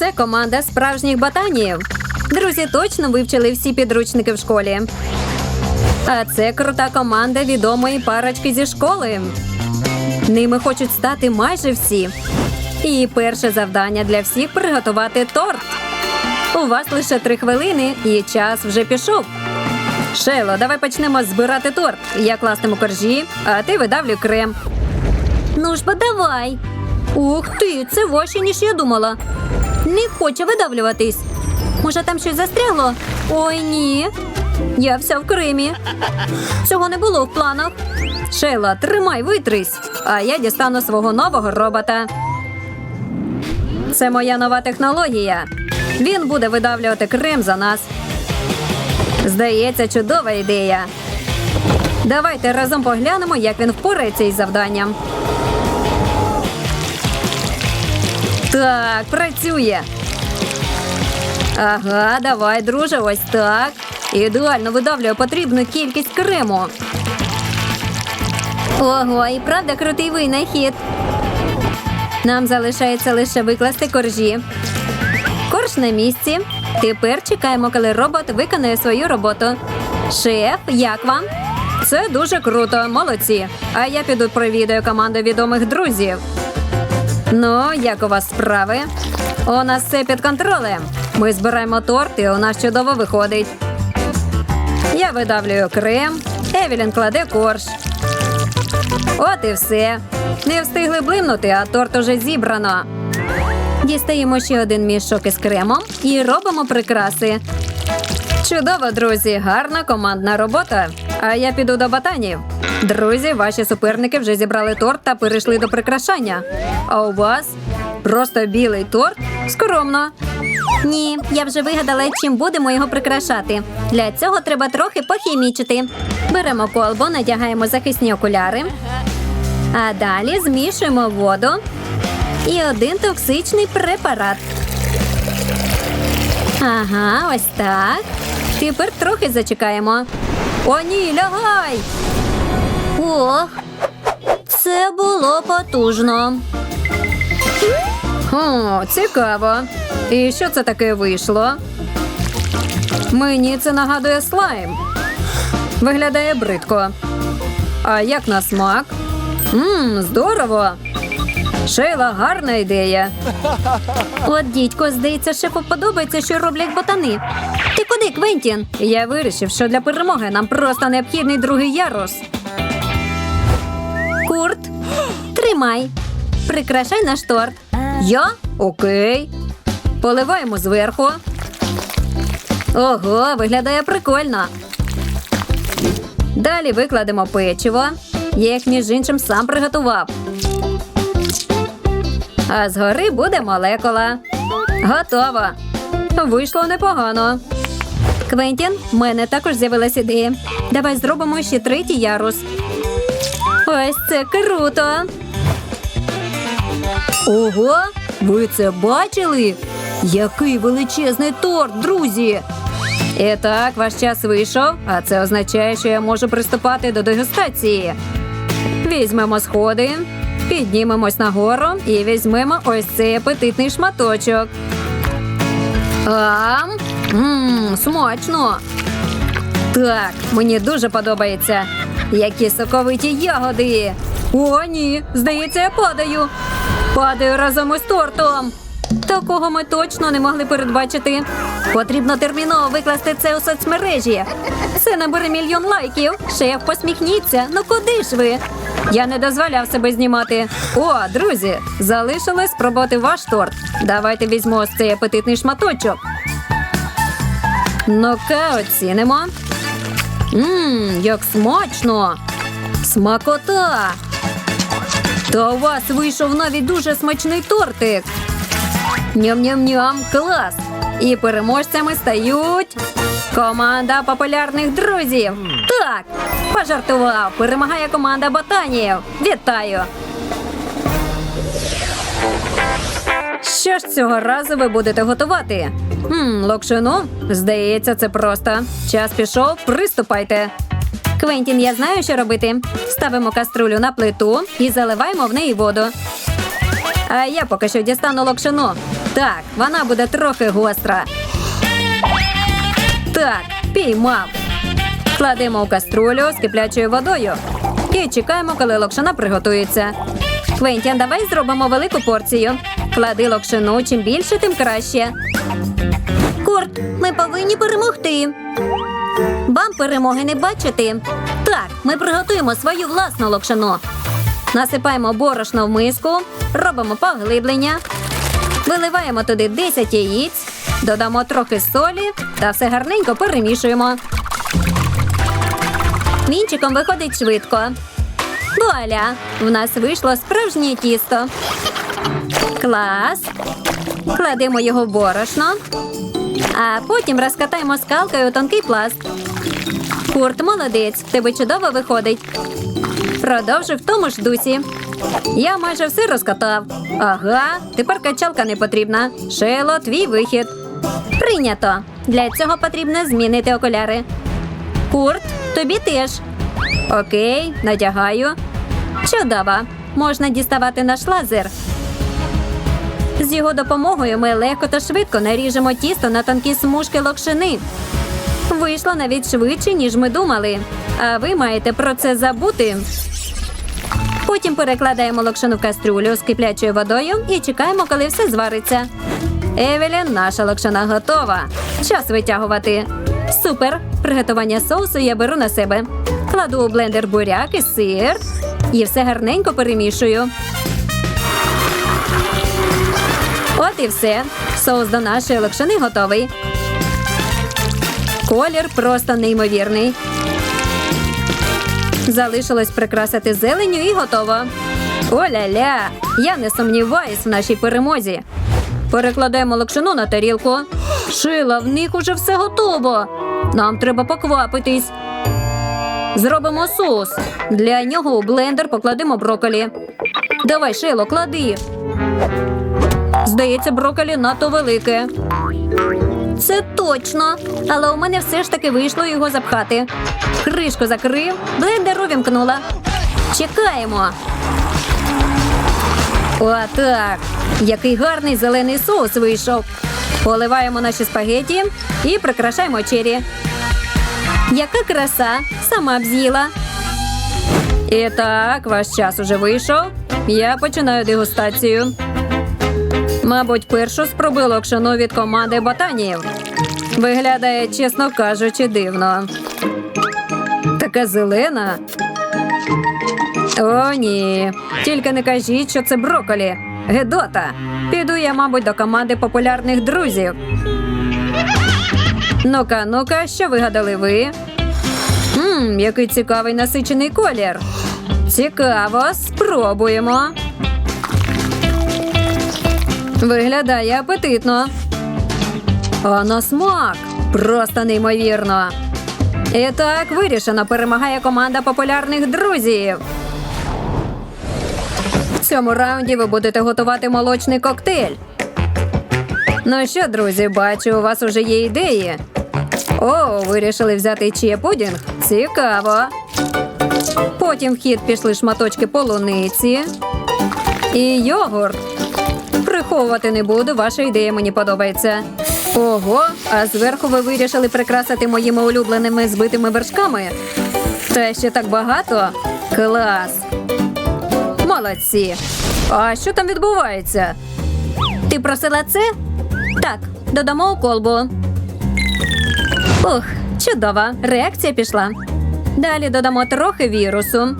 це команда справжніх ботанів. Друзі точно вивчили всі підручники в школі. А це крута команда відомої парочки зі школи. Ними хочуть стати майже всі. І перше завдання для всіх приготувати торт. У вас лише три хвилини, і час вже пішов. Шейло, давай почнемо збирати торт. Я кластиму коржі, а ти видавлюй крем. Ну ж бо давай. Ух ти, це важче, ніж я думала. Не хоче видавлюватись. Може, там щось застрягло? Ой, ні. Я вся в кремі. Цього не було в планах. Шейла, тримай, витрись, а я дістану свого нового робота. Це моя нова технологія. Він буде видавлювати крем за нас. Здається, чудова ідея. Давайте разом поглянемо, як він впорається із завданням. Так, працює. Ага, давай, друже, ось так. Ідеально видавлює потрібну кількість крему. Ого, і правда крутий винахід. Нам залишається лише викласти коржі. Корж на місці. Тепер чекаємо, коли робот виконає свою роботу. Шеф, як вам? Це дуже круто, молодці. А я піду провідаю команду відомих друзів. Ну, як у вас справи? У нас все під контролем. Ми збираємо торт, і у нас чудово виходить. Я видавлюю крем, Евелін кладе корж. От і все. Не встигли блимнути, а торт уже зібрано. Дістаємо ще один мішок із кремом і робимо прикраси. Чудово, друзі, гарна командна робота. А я піду до ботанів. Друзі, ваші суперники вже зібрали торт та перейшли до прикрашання. А у вас просто білий торт? Скромно. Ні, я вже вигадала, чим будемо його прикрашати. Для цього треба трохи похімічити. Беремо колбу, надягаємо захисні окуляри. А далі змішуємо воду і один токсичний препарат. Ага, ось так. Тепер трохи зачекаємо. О, ні, лягай! Ох, це було потужно. О, цікаво. І що це таке вийшло? Мені це нагадує слайм. Виглядає бридко. А як на смак? Мм, здорово. Шейла, гарна ідея. От дідько, здається, шефу подобається, що роблять ботани. Ти куди, Квентін? Я вирішив, що для перемоги нам просто необхідний другий ярус. Тримай. Прикрашай наш торт. Я? Окей. Поливаємо зверху. Ого, виглядає прикольно. Далі викладемо печиво. Я їх між іншим сам приготував. А згори буде молекула. Готово. Вийшло непогано. Квентін, в мене також з'явилась ідея. Давай зробимо ще третій ярус. Ось це круто. Ого, ви це бачили? Який величезний торт, друзі! І так, ваш час вийшов, а це означає, що я можу приступати до дегустації. Візьмемо сходи, піднімемось нагору і візьмемо ось цей апетитний шматочок. Ам, мм, смачно. Так, мені дуже подобається. Які соковиті ягоди. О, ні, здається, я падаю. Падаю разом із тортом. Такого ми точно не могли передбачити. Потрібно терміново викласти це у соцмережі. Це набере мільйон лайків. Шеф, посміхніться. Ну куди ж ви? Я не дозволяв себе знімати. О, друзі, залишилось спробувати ваш торт. Давайте візьму ось цей апетитний шматочок. Ну-ка, оцінимо. Мм, як смачно! Смакота! Та у вас вийшов навіть дуже смачний тортик. Ням-ням-ням, клас! І переможцями стають команда популярних друзів. Так, пожартував. Перемагає команда ботанів. Вітаю! Що ж цього разу ви будете готувати? Хм, локшину? Здається, це просто. Час пішов, приступайте. Квентін, я знаю, що робити. Ставимо каструлю на плиту і заливаємо в неї воду. А я поки що дістану локшину. Так, вона буде трохи гостра. Так, піймав. Кладемо у каструлю з киплячою водою і чекаємо, коли локшина приготується. Квентін, давай зробимо велику порцію. Клади локшину, чим більше, тим краще. Курт, ми повинні перемогти. Вам перемоги не бачити. Так, ми приготуємо свою власну локшину. Насипаємо борошно в миску, робимо поглиблення, виливаємо туди 10 яєць, додамо трохи солі та все гарненько перемішуємо. Вінчиком виходить швидко. Вуаля! В нас вийшло справжнє тісто. Клас. Кладемо його в борошно, а потім розкатаємо скалкою тонкий пласт. Курт молодець, тебе чудово виходить. Продовжуй в тому ж дусі. Я майже все розкатав. Ага, тепер качалка не потрібна. Шело, твій вихід. Прийнято. Для цього потрібно змінити окуляри. Курт, тобі теж. Окей, надягаю. Чудово. Можна діставати наш лазер. З його допомогою ми легко та швидко наріжемо тісто на тонкі смужки локшини. Вийшло навіть швидше, ніж ми думали. А ви маєте про це забути. Потім перекладаємо локшину в кастрюлю з киплячою водою і чекаємо, коли все звариться. Евелін, наша локшина готова. Час витягувати. Супер! Приготування соусу я беру на себе. Кладу у блендер буряк і сир і все гарненько перемішую. От і все. Соус до нашої локшини готовий. Колір просто неймовірний. Залишилось прикрасити зеленю і готово. Оля-ля! Я не сумніваюсь в нашій перемозі. Перекладаємо локшину на тарілку. Шила, в них уже все готово. Нам треба поквапитись. Зробимо соус. Для нього у блендер покладемо брокколі. Давай, Шило, клади. Здається, брокколі надто велике. Це точно. Але у мене все ж таки вийшло його запхати. Кришку закрив, блендер увімкнула. Чекаємо. Отак. Який гарний зелений соус вийшов. Поливаємо наші спагеті і прикрашаємо чері. Яка краса! Сама б з'їла. І так, ваш час уже вийшов. Я починаю дегустацію. Мабуть, першу спробую локшину від команди ботанів. Виглядає, чесно кажучи, дивно. Така зелена. О, ні. Тільки не кажіть, що це брокколі. Гедота. Піду я, мабуть, до команди популярних друзів. Ну-ка, ну-ка, що вигадали ви? Мм, який цікавий насичений колір. Цікаво, спробуємо. Виглядає апетитно. А на смак просто неймовірно. І так вирішено перемагає команда популярних друзів. В цьому раунді ви будете готувати молочний коктейль. Ну що, друзі, бачу, у вас уже є ідеї. О, вирішили взяти чия пудінг? Цікаво. Потім в хід пішли шматочки полуниці і йогурт. Приховувати не буду, ваша ідея мені подобається. Ого, а зверху ви вирішили прикрасити моїми улюбленими збитими вершками. Та ще так багато. Клас. Молодці. А що там відбувається? Ти просила це? Так, додамо у колбу. Ух, чудово. Реакція пішла. Далі додамо трохи вірусу.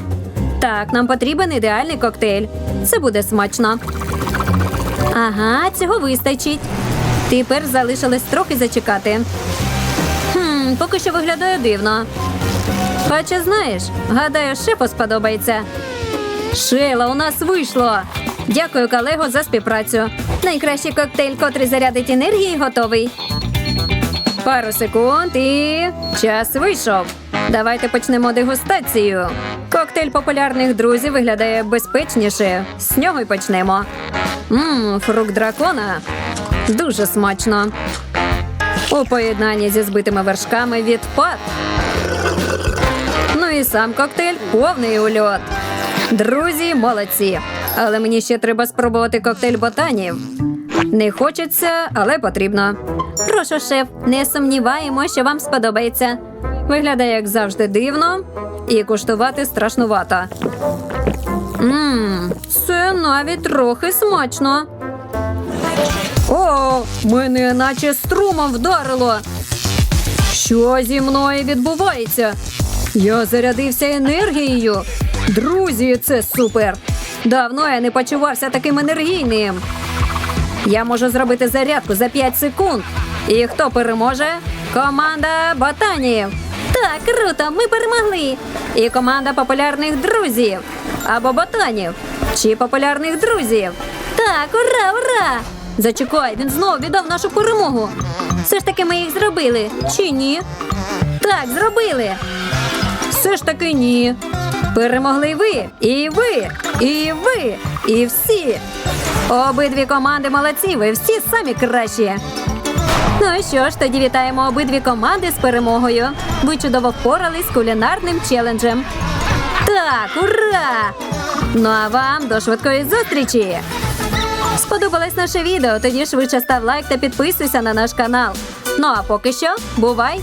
Так, нам потрібен ідеальний коктейль. Це буде смачно. Ага, цього вистачить. Тепер залишилось трохи зачекати. Хм, поки що виглядає дивно. Хоча знаєш, гадаю, шефу сподобається. Шейла, у нас вийшло. Дякую, колего, за співпрацю. Найкращий коктейль, котрий зарядить енергії, готовий. Пару секунд і час вийшов. Давайте почнемо дегустацію. Коктейль популярних друзів виглядає безпечніше. З нього й почнемо. Мм, фрукт дракона. Дуже смачно. У поєднанні зі збитими вершками відпад. Ну і сам коктейль повний ульот. Друзі, молодці. Але мені ще треба спробувати коктейль ботанів. Не хочеться, але потрібно. Прошу, шеф, не сумніваємо, що вам сподобається. Виглядає, як завжди, дивно і куштувати страшнувато. Мм, це навіть трохи смачно. О, мене наче струмом вдарило. Що зі мною відбувається? Я зарядився енергією. Друзі, це супер. Давно я не почувався таким енергійним. Я можу зробити зарядку за 5 секунд. І хто переможе? Команда ботанів. Так, круто, ми перемогли. І команда популярних друзів. Або ботанів. Чи популярних друзів. Так, ура, ура! Зачекай, він знову віддав нашу перемогу. Все ж таки ми їх зробили, чи ні? Так, зробили. Все ж таки ні. Перемогли ви, і ви, і ви, і всі. Обидві команди молодці, ви всі самі кращі. Ну що ж, тоді вітаємо обидві команди з перемогою. Ви чудово впорались з кулінарним челенджем. Так, ура! Ну а вам до швидкої зустрічі! Сподобалось наше відео? Тоді швидше став лайк та підписуйся на наш канал. Ну а поки що, бувай!